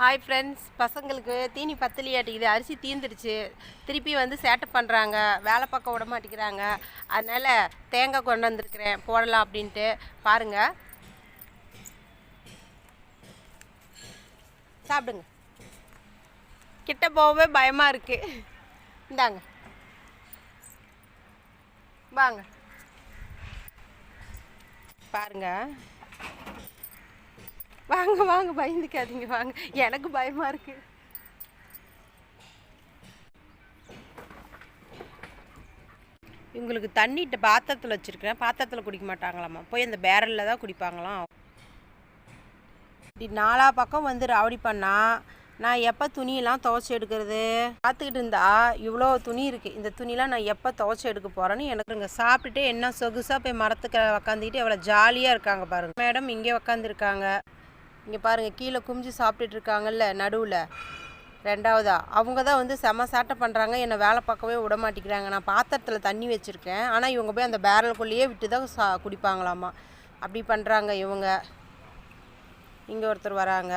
Hi friends பசங்களுக்கு தீனி பத்தலியாட்டிக்குது அரிசி தீந்துடுச்சு. திருப்பி வந்து சேட்டை பண்ணுறாங்க வேலை பக்கம் விட மாட்டேங்கிறாங்க. அதனால் தேங்காய் கொண்டு வந்திருக்கிறேன். போடலாம் அப்படின்ட்டு. பாருங்கள் சாப்பிடுங்க. கிட்ட போகவே பயமாக இருக்குது இந்தாங்க. வாங்க. பாருங்க. வாங்க வாங்க பயந்துக்காதீங்க வாங்க. எனக்கு பயமா இருக்கு. இவங்களுக்கு தண்ணிட்டு பாத்திரத்தில் வச்சுருக்கிறேன். பாத்திரத்தில் குடிக்க மாட்டாங்களாம்மா. போய் அந்த பேரலில் தான் குடிப்பாங்களாம். இப்படி நாலா பக்கம் வந்து ரவுடி பண்ணா நான் எப்போ துணியெல்லாம் துவைச்சி எடுக்கிறது? பார்த்துக்கிட்டு இருந்தா இவ்வளோ துணி இருக்குது இந்த துணிலாம் நான் எப்போ துவைச்சி எடுக்க போகிறேன்னு எனக்கு இங்கே சாப்பிட்டுட்டு என்ன சொகுசாக போய் மரத்துக்கு உக்காந்துக்கிட்டு எவ்வளோ ஜாலியாக இருக்காங்க பாருங்கள் மேடம் இங்கே உக்காந்துருக்காங்க. இங்கே பாருங்கள் கீழே குமிஞ்சு சாப்பிட்டுட்டு இருக்காங்கல்ல நடுவில். ரெண்டாவதா அவங்க தான் வந்து செம சாட்டை பண்ணுறாங்க என்னை வேலை பார்க்கவே விட மாட்டேங்கிறாங்க. நான் பாத்திரத்தில் தண்ணி வச்சுருக்கேன் ஆனால் இவங்க போய் அந்த பேரலுக்குள்ளேயே விட்டு தான் சா குடிப்பாங்களாமா. அப்படி பண்ணுறாங்க இவங்க. இங்கே ஒருத்தர் வராங்க.